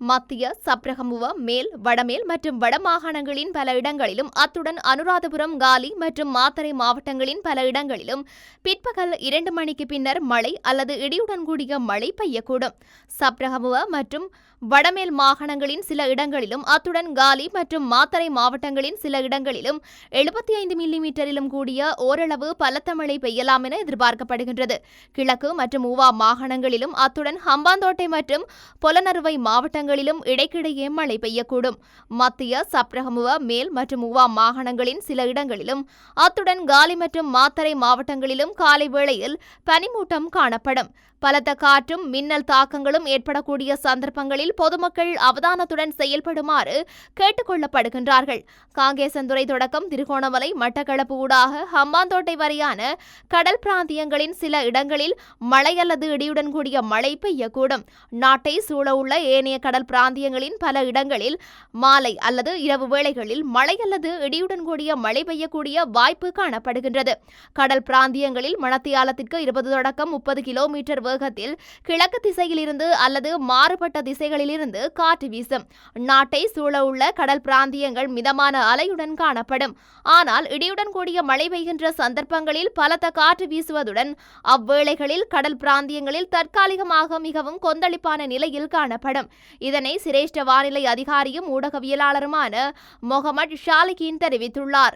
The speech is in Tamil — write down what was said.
மத்திய சப்ரகமுவ மேல் வடமேல் மற்றும் வடமாகாணங்களின் பல இடங்களிலும் அத்துடன் அனுராதபுரம் காலி மற்றும் மாத்தறை மாவட்டங்களின் பல இடங்களிலும் பிற்பகல் இரண்டு மணிக்கு பின்னர் மழை அல்லது இடியுடன் கூடிய மழை பெய்யக்கூடும். சப்ரகமுவ மற்றும் வடமேல் மாகாணங்களின் சில இடங்களிலும் அத்துடன் காலி மற்றும் மாத்தறை மாவட்டங்களின் சில இடங்களிலும் எழுபத்தி ஐந்து மில்லிமீட்டரிலும் கூடிய ஓரளவு பலத்த மழை பெய்யலாம் என எதிர்பார்க்கப்படுகின்றது. கிழக்கு மற்றும் ஊவா மாகாணங்களிலும் அத்துடன் ஹம்பாந்தோட்டை மற்றும் பொலனறுவை மாவட்டங்கள் மாவட்டங்களிலும் இடைக்கிடையே மழை பெய்யக்கூடும். மத்திய சப்ரஹமுவ மேல் மற்றும் உவா மாகாணங்களின் சில இடங்களிலும் அத்துடன் காலி மற்றும் மாத்தரை மாவட்டங்களிலும் காலை வேளையில் பனிமூட்டம் காணப்படும். பலத்த காற்றும் மின்னல் தாக்கங்களும் ஏற்படக்கூடிய சந்தர்ப்பங்களில் பொதுமக்கள் அவதானத்துடன் செயல்படுமாறு கேட்டுக்கொள்ளப்படுகின்றார்கள். காங்கேசந்துறை தொடக்கம் திருகோணமலை மட்டக்களப்பு ஊடாக ஹம்பாந்தோட்டை வரையான கடல் பிராந்தியங்களின் சில இடங்களில் மழை அல்லது இடியுடன் கூடிய மழை பெய்யக்கூடும். நாட்டை சூழவுள்ள ஏனைய கடல் கடல் பிராந்தியங்களின் பல இடங்களில் மாலை அல்லது இரவு வேளைகளில் மழை அல்லது இடியுடன் கூடிய மழை பெய்யக்கூடிய வாய்ப்பு காணப்படுகின்றது. கடல் பிராந்தியங்களில் மணத்தியாலத்திற்கு இருபது தொடக்கம் முப்பது கிலோமீட்டர் வேகத்தில் கிழக்கு திசையிலிருந்து அல்லது மாறுபட்ட திசைகளிலிருந்து காற்று வீசும். நாட்டை சூழவுள்ள கடல் பிராந்தியங்கள் மிதமான அலையுடன் காணப்படும். ஆனால் இடியுடன் கூடிய மழை பெய்கின்ற சந்தர்ப்பங்களில் பலத்த காற்று வீசுவதுடன் அவ்வேளைகளில் கடல் பிராந்தியங்களில் தற்காலிகமாக மிகவும் கொந்தளிப்பான நிலையில் காணப்படும். இதனை சிரேஷ்ட வானிலை அதிகாரியும் ஊடகவியலாளருமான மொஹமட் ஷாலிகின் தெரிவித்துள்ளார்.